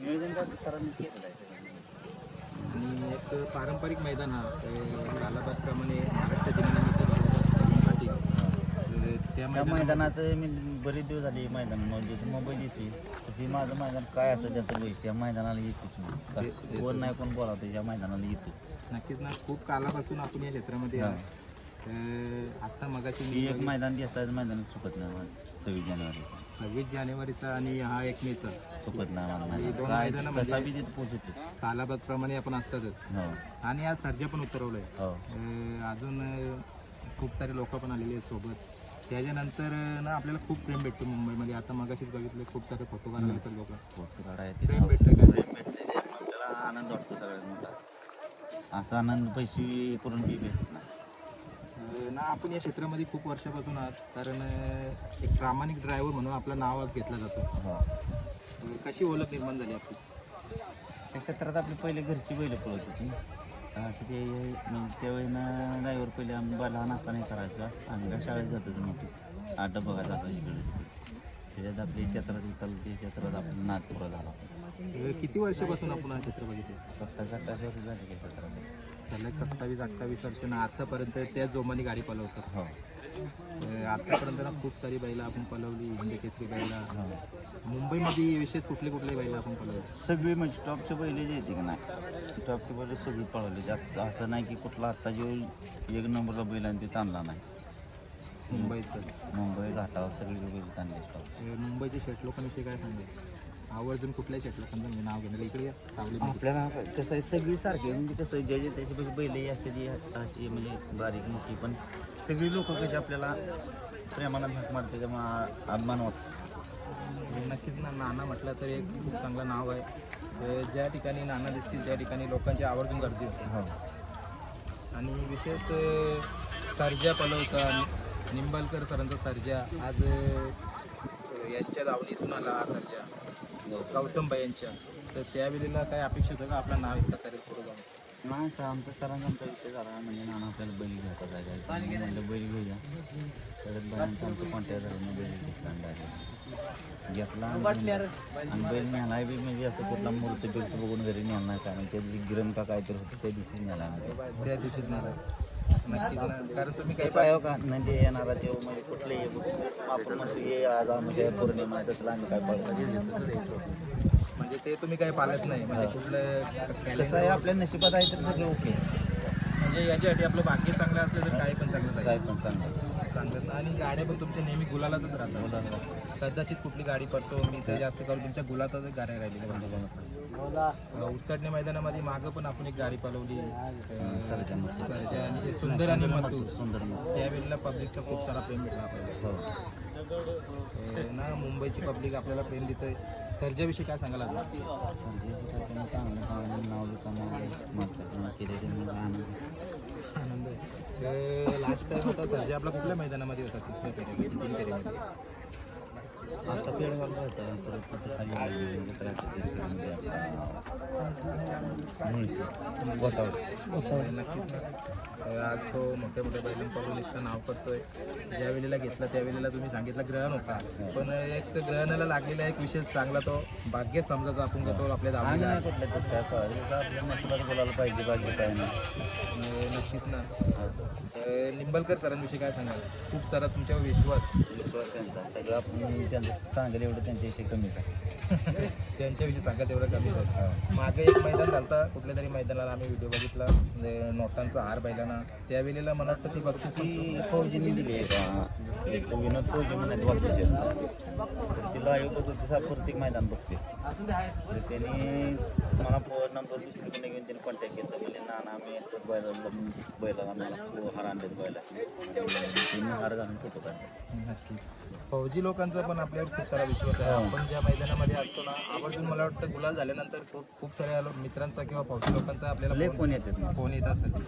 नियोजन काय सरांनीच केलेलं आहे सगळं. आणि एक पारंपरिक मैदान हा लालाबादप्रमाणे महाराष्ट्र दिनानिमित्त त्या मैदानाचं मी बरेच दिवस झाले मैदान मग जसं मुंबईत येते तशी माझं मैदान काय असं जसं वैसे या मैदानाला येतोच मी. ते- ते- कोण नाही कोण बोलावतं या मैदानाला येतोच. नक्कीच ना खूप कालापासून आपण या क्षेत्रामध्ये आता मगाशी एक मैदान दिसायचं मैदान चुकत नाही सव्वीस जानेवारी सव्वीस जानेवारीचा आणि हा एक मेचा. हे मैदान. दोन सालाबाद प्रमाणे आपण असतातच. हो. आणि आज सर्जा पण उतरवलंय. हो. अं, अजून अं, खूप सारे लोक पण आलेली आहेत सोबत. त्याच्यानंतर अं, ना आपल्याला खूप प्रेम भेटतो मुंबईमध्ये. आता मगाशीच बघितलं खूप सारे फोटो काढले तर लोक. प्रेम भेटतं काय आनंद वाटतो सगळ्यात मोठा असा आनंद पैसे करून बी भेटत नाही. अं, ना आपण या क्षेत्रामध्ये खूप वर्षापासून आहात कारण अं, एक प्रामाणिक ड्रायव्हर म्हणून आपलं नाव आज घेतलं जातं. अं, कशी ओळख निर्माण झाली आपली? त्या क्षेत्रात आपली पहिले घरची बैलं पळत होती. असं ते म्हणजे त्यावेळेनं ड्रायव्हर पहिले आम्ही बा- लहान असताना करायचा आम्ही काय शाळेत जातो नोटीस आठ बघायचा असं इकडे तिकडे. त्याच्यात आपली क्षेत्रात इथं ते क्षेत्रात आपलं नागपूर झाला अं, किती वर्षापासून आपण हा क्षेत्र बघितलं सत्तावीस अठ्ठावीस वर्ष झाले त्या क्षेत्रात सलग सत्तावीस अठ्ठावीस वर्ष ना आतापर्यंत त्याच जोमाने गाडी पलवतात. हो. आतापर्यंत ना खूप सारी बैला आपण पलवली हिंदी केसरी बैला. हो. मुंबईमध्ये विशेष कुठले कुठले बैला आपण पलवले? सगळी म्हणजे टॉपचे बैले जे येते की नाही टॉपचे बैल सगळी पळवली. त्यात असं नाही की कुठला आत्ता जो एक नंबरला बैल आणि ते ताणला नाही. मुंबईचं. मुंबई घाटावर सगळी बैल ताणले मुंबईचे शेट लोकांविषयी काय सांगाल? आवर्जून कुठल्या शेट लोकांचं म्हणजे नाव घेणार इकडे सावली आपल्याला कसं आहे सगळी सारखी म्हणजे कसं आहे, ज्याचे त्याच्यापेक्षा बैलही असते जी अशी म्हणजे बारीक मोठी. पण सगळी लोक कशी आपल्याला प्रेमानं हाक मारते त्यामुळे अभिमान वाटतो. नक्कीच ना नाना म्हटलं तर एक खूप चांगलं नाव आहे. ज्या ठिकाणी नाना दिसतील त्या ठिकाणी लोकांची आवर्जून गर्दी होते. हो. आणि विशेष सर्जा पलवता निंबालकर सरांचा सर्जा आज यांच्या दावणीतून आला हा सर्जा. गौतमबाई यांच्या तर त्यावेळेला काय अपेक्षित होतं का आपलं नाव इतकं करेल पुढे नाही सर आमचा सरांचा आमचा विषय झाला. म्हणजे नाना आपल्याला बैल घ्यायचा जायचा म्हणलं बैल घेऊया. सगळ्यात बैलांचा आमचं कॉन्टॅक्ट झालं. बैल घेतला direct. घेतला आणि आणि बैल न्यायला बी म्हणजे असं कुठला मूर्ती बिर्त बघून घरी न्यायला नाही. कारण त्या दिवशी गिरण का काहीतरी होतं त्या दिवशी न्यायला त्या दिवशीच नाही कारण तुम्ही काही आहे का म्हणजे येणारा देव म्हणजे कुठलेही आपण म्हणतो ये आज म्हणजे पौर्णिमा आहे तसलं आम्ही काय पाळतो म्हणजे ते. तुम्ही काही पाळत नाही. म्हणजे कुठलं कसं आहे आपल्या नशिबात आहे तर सगळं ओके. म्हणजे याच्यासाठी आपलं भाग्य चांगलं असलं तर काही पण चांगलं काय पण चांगलं चांगलं आणि गाड्या पण तुमच्या नेहमी गुलालातच राहतात कदाचित कुठली गाडी पडतो मी तर जास्त करून तुमच्या गुलातच गाड्या राहिलेल्या उसटणे मैदानामध्ये मागं पण आपण एक गाडी. सरजा आणि हे सुंदर आणि मधुर सुंदर त्यावेळेला पब्लिकचा खूप सारा प्रेम भेटला आपल्याला हो ना मुंबईची पब्लिक आपल्याला प्रेम देते सर्जाविषयी काय सांगायला? संजय त्यांनी चांगलं नाव केले ते आनंद लास्ट टाइम होता जे आपला कुठल्या मैदानामध्ये होता तिसऱ्या फेरीमध्ये तीन फेरीमध्ये? आता पेडगावला होता परत कुठं खाली गेली, म्हणजे ट्रॅफिक आपला मुळशी गोतावळ. नक्कीच. ना. आज तो मोठ्या मोठ्या बैलांकडून इतकं नाव करतोय. ज्या वेळेला घेतला त्यावेळेला तुम्ही सांगितलं ग्रहण होता. पण एक ग्रहणाला लागलेला एक विशेष चांगला तो भाग्य समजायचा आपण घेतो आपल्या आणि दावणीला नाही कुठलं तसं काय. आपल्या नशिबात बोलायला पाहिजे बाकी काय नाही. अं, नक्कीच ना. अं, निंबलकर सरांविषयी काय सांगाल? खूप सारा तुमच्यावर विश्वास. विश्वास त्यांचा सगळं आपण त्यांचं सांगेल एवढं त्यांच्याविषयी कमीच आहे. त्यांच्याविषयी सांगा तेवढं कमी आहे. मागे एक मैदान झालं कुठल्या तरी मैदानाला आम्ही व्हिडिओ बघितला. म्हणजे नोटांचा हार बैलांना. त्यावेळेला मला वाटतं ती बक्षीस ती फौजीने दिली आहे. विनोद फौजी म्हणत तिला आयोग प्रत्येक मैदान बघते. त्यांनी मला फोन नंबर दुसरीकडे घेऊन त्यांनी कॉन्टॅक्ट केला. म्हणजे नाना मी असतो बैलाला बैलाला मला हार आणलेत बैला त्यांनी हार घालून फोटो काढले. नक्की. फौजी लोकांचा पण आपल्यावर खूप सारा विश्वास आहे. हो. आपण ज्या मैदानामध्ये असतो ना आवर्जून मला वाटतं गुलाल झाल्यानंतर खूप खूप साऱ्या मित्रांचा किंवा फौजी लोकांचा लय आपल्याला फोन येतात ना. फोन येत असतात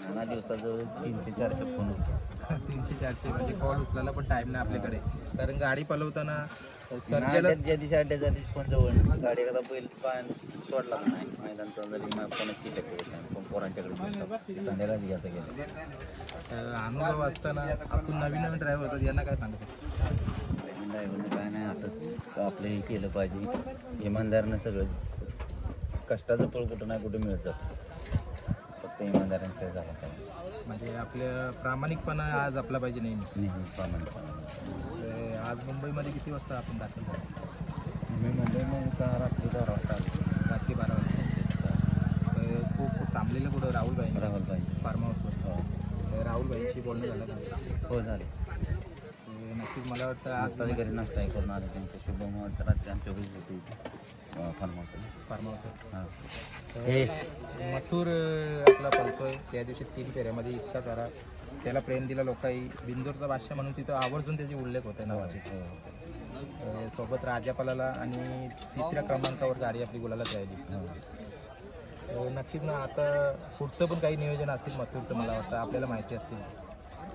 नाना दिवसाजवळ तीनशे चारशे फोन होते तीनशे चारशे म्हणजे कॉल उचलायला पण टाइम नाही आपल्याकडे. कारण गाडी पलवताना सर्जेला अड्ड्यात ज्या दिवशी अड्ड्यात ज्या दिवशी पण जवळ गाडी एखादा बैल पाय सोडला का नाही? मग नाही पण पोरांच्याकडे बोलतात. संध्याकाळी घ्यायचं गेलं. अं, अनुभव असताना आपण नवीन नवीन ड्रायव्हर होतात यांना काय सांगतो? ड्रायव्हरनं काय नाही असंच आपलं हे केलं पाहिजे. इमानदारनं सगळं कष्टाचं फळ कुठं नाही कुठे मिळत. फक्त इमानदारीने झाला पाहिजे. म्हणजे आपल्या प्रामाणिकपणा आज आपला पाहिजे नेहमी. नेहमी प्रामाणिकपणे. तर आज मुंबईमध्ये किती वाजता आपण दाखल झालो? मी मुंबईमध्ये का रात्री बारा वाजता. रात्री बारा वाजता. खूप खूप थांबलेलं कुठं? राहुलबाई राहुल पाहिजे फार्म हाऊसवर हो. राहुलबाईंशी बोलणं झालं? हो झाले. नक्कीच मला वाटतं आज आता घरी नाश्ता करून आले त्यांचे शुभम वाटतं रात्री आमच्या घरी होते. फार्म हाऊस फार्म हां. तर मथुर आपला पळतोय त्या दिवशी तीन फेऱ्यामध्ये इतका सारा त्याला प्रेम दिला लोकांनी. बिंदूरचा बादशाह म्हणून तिथं आवर्जून त्याचे उल्लेख होते नावाचे. अं, सोबत राजापालाला आणि तिसऱ्या क्रमांकावर गाडी आपली गुलालाच राहिली नक्कीच ना आता पुढचं पण काही नियोजन असतील मथुरचं मला वाटतं. आपल्याला माहिती असतील.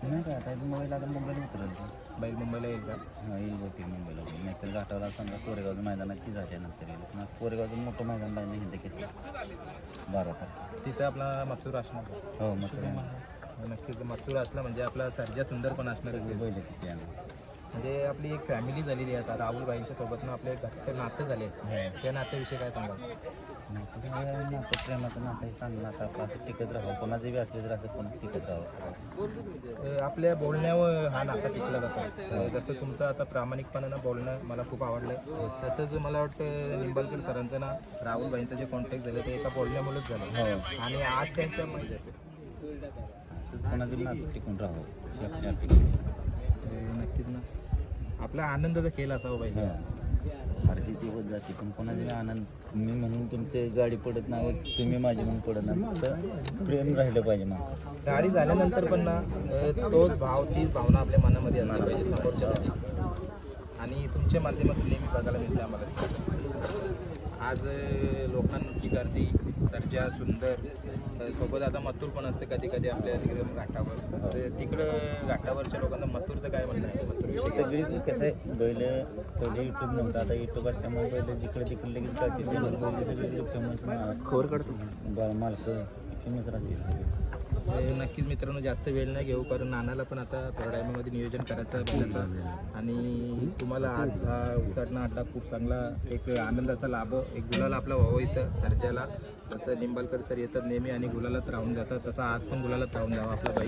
नाही काय आता मुंबईला आता मुंबईला उतरल बैल मुंबईला येईल का? हा येईल होती मुंबईला. नाहीतर घाटावला समजा कोरेगावचं मैदानात ती झाल्यानंतर येईल. पण आता कोरेगावचं मोठं मैदान लागलं हिंद केस बारा तारखेला. तिथं आपला मथुर असणार? हो मग नक्कीच. मथुर असला म्हणजे आपला सर्जा सुंदर पण असणार तिथे. म्हणजे आपली एक फॅमिली झालेली आहे आता. राहुलबाईंच्या सोबत आपले घट्ट नाते झाले. त्या नात्याविषयी काय सांगाल? नातं तर काय नातं प्रेमाचं नातं हे चांगलं आता आपलं असं टिकत राहावं. कोणाचं बी असलं तर असं कोण टिकत राहावं? अ, आपल्या बोलण्यावर हा नाता टिकला जातो. अ, जसं तुमचं आता प्रामाणिकपणानं बोलणं मला खूप आवडलं तसंच मला वाटतं निंबाळकर सरांचं ना राहुलबाईंचं जे कॉन्टॅक्ट झालं ते एका बोलण्यामुळेच झालं. हो. आणि आज त्यांच्या म्हणजे कोणाचं नातं टिकून राहावं. हे अपेक्षा नक्कीच ना. आपला आनंदाचा खेळ असावा पाहिजे. अर्जी ती होत जाते पण कोणाचा आनंद? मी म्हणून तुमची गाडी पडत नाही तुम्ही माझी म्हणून पडत नाही. फक्त प्रेम राहिलं पाहिजे माणसं गाडी झाल्यानंतर पण ना अ, तोच भाव तीच भावना आपल्या मनामध्ये असणार पाहिजे समोरच्यासाठी. आणि तुमच्या माध्यमातून नेहमी बघायला मिळते आम्हाला. आज लोकांची गर्दी सर्जा सुंदर सोबत आता मथुर पण असते कधी कधी आपल्या तिकडे घाटावर. तर तिकडं घाटावरच्या लोकांना मथुरचं काय म्हणणं आहे? सगळी कसं आहे बैल पहिले युट्यूब नव्हतं आता युट्यूब असल्यामुळे बैल जिकडे तिकडे लगेच सगळे फेमस खबर काढतो मालक फेमस राहतील. नक्कीच मित्रांनो जास्त वेळ नाही घेऊ कारण नानाला पण आता थोड्या नियोजन करायचं आणि तुम्हाला आज हा उसाटणा अड्डा खूप चांगला एक आनंदाचा लाभ. एक गुलाला आपला व्हावं इथं सर्जाला. जसं निंबाळकर सर येतात नेहमी आणि गुलाला राहून जातात. तसा आज पण गुलाला राहून जावा आपला बाई